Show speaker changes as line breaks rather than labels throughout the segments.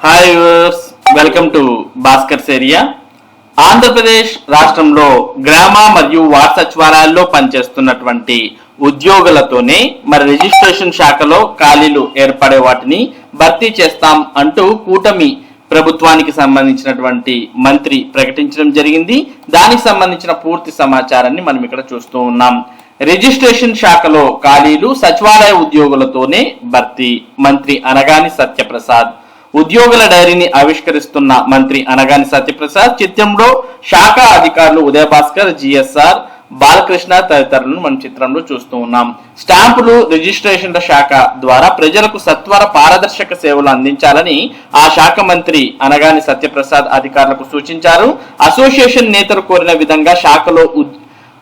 Hi viewers welcome to Bhaskar సేరియా Andhra Pradesh రాష్ట్రంలో గ్రామ మరియు వార్డ్ సచివాలయాల్లో పనిచేస్తున్నటువంటి ఉద్యోగులతోనే మరి రిజిస్ట్రేషన్ శాఖలో ఖాళీలు ఏర్పడే వాటిని భర్తీ చేస్తాం అంటూ కూటమి ప్రభుత్వానికి సంబంధించినటువంటి మంత్రి ప్రకటించడం జరిగింది. దానికి సంబంధించిన పూర్తి సమాచారాన్ని మనం ఇక్కడ చూస్తూ ఉన్నాం. రిజిస్ట్రేషన్ శాఖలో ఖాళీలు సచివాలయ ఉద్యోగులతోనే భర్తీ మంత్రి అనగాని సత్యప్రసాద్ ఉద్యోగుల డైరీని ఆవిష్కరిస్తున్న మంత్రి అనగాని సత్యప్రసాద్ చిత్రంలో శాఖ అధికారులు ఉదయ భాస్కర్ జిఎస్ఆర్ బాలకృష్ణ తదితరులను మనం చిత్రంలో చూస్తూ ఉన్నాం. స్టాంపులు రిజిస్ట్రేషన్ల శాఖ ద్వారా ప్రజలకు సత్వర పారదర్శక సేవలు అందించాలని ఆ శాఖ మంత్రి అనగాని సత్యప్రసాద్ అధికారులకు సూచించారు. అసోసియేషన్ నేతలు కోరిన విధంగా శాఖలో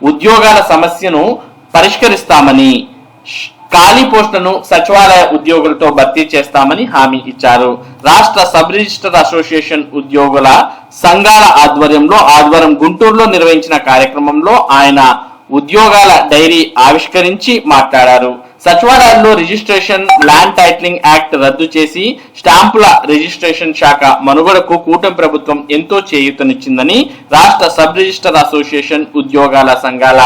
ఉద్యోగాల సమస్యను పరిష్కరిస్తామని ఖాళీ పోస్టులను సచివాలయ ఉద్యోగులతో భర్తీ చేస్తామని హామీ ఇచ్చారు. రాష్ట్ర సబ్ రిజిస్టర్ అసోసియేషన్ ఉద్యోగుల సంఘాల ఆధ్వర్యంలో ఆదివారం గుంటూరులో నిర్వహించిన కార్యక్రమంలో ఆయన ఉద్యోగాల డైరీ ఆవిష్కరించి మాట్లాడారు. సచివాలయాల్లో రిజిస్ట్రేషన్ ల్యాండ్ టైటిలింగ్ యాక్ట్ రద్దు చేసి స్టాంపుల రిజిస్ట్రేషన్ శాఖ మనుగడకు కూటమి ప్రభుత్వం ఎంతో చేయూతనిచ్చిందని రాష్ట్ర సబ్ రిజిస్టర్ అసోసియేషన్ ఉద్యోగాల సంఘాల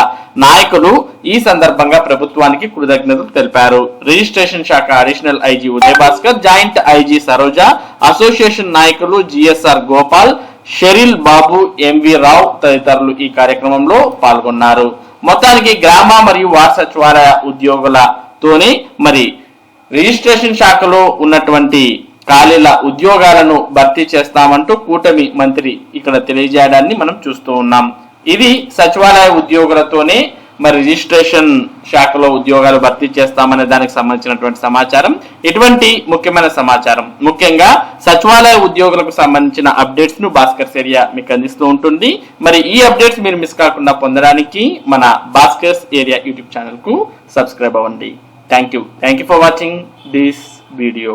నాయకులు ఈ సందర్భంగా ప్రభుత్వానికి కృతజ్ఞతలు తెలిపారు. రిజిస్ట్రేషన్ శాఖ additional IG Udayabhaskar joint IG Saroja association నాయకులు జిఎస్ఆర్ గోపాల్ షెరిల్ బాబు ఎంవి రావు తదితరులు ఈ కార్యక్రమంలో పాల్గొన్నారు. మొత్తానికి గ్రామ మరియు వార్డ్ సచివాలయ ఉద్యోగులతోనే మరి రిజిస్ట్రేషన్ శాఖలో ఉన్నటువంటి ఖాళీల ఉద్యోగాలను భర్తీ చేస్తామంటూ కూటమి మంత్రి ఇక్కడ తెలియజేయడాన్ని మనం చూస్తూ ఉన్నాం. ఇది సచివాలయ ఉద్యోగులతోనే మరి రిజిస్ట్రేషన్ శాఖలో ఉద్యోగాలు భర్తీ చేస్తామనే దానికి సంబంధించినటువంటి సమాచారం ఇటువంటి ముఖ్యమైన సమాచారం. ముఖ్యంగా సచివాలయ ఉద్యోగులకు సంబంధించిన అప్డేట్స్ను భాస్కర్స్ ఏరియా మీకు అందిస్తూ ఉంటుంది. మరి ఈ అప్డేట్స్ మీరు మిస్ కాకుండా పొందడానికి మన భాస్కర్స్ ఏరియా యూట్యూబ్ ఛానల్కు సబ్స్క్రైబ్ అవ్వండి. Thank you. Thank you for watching this video.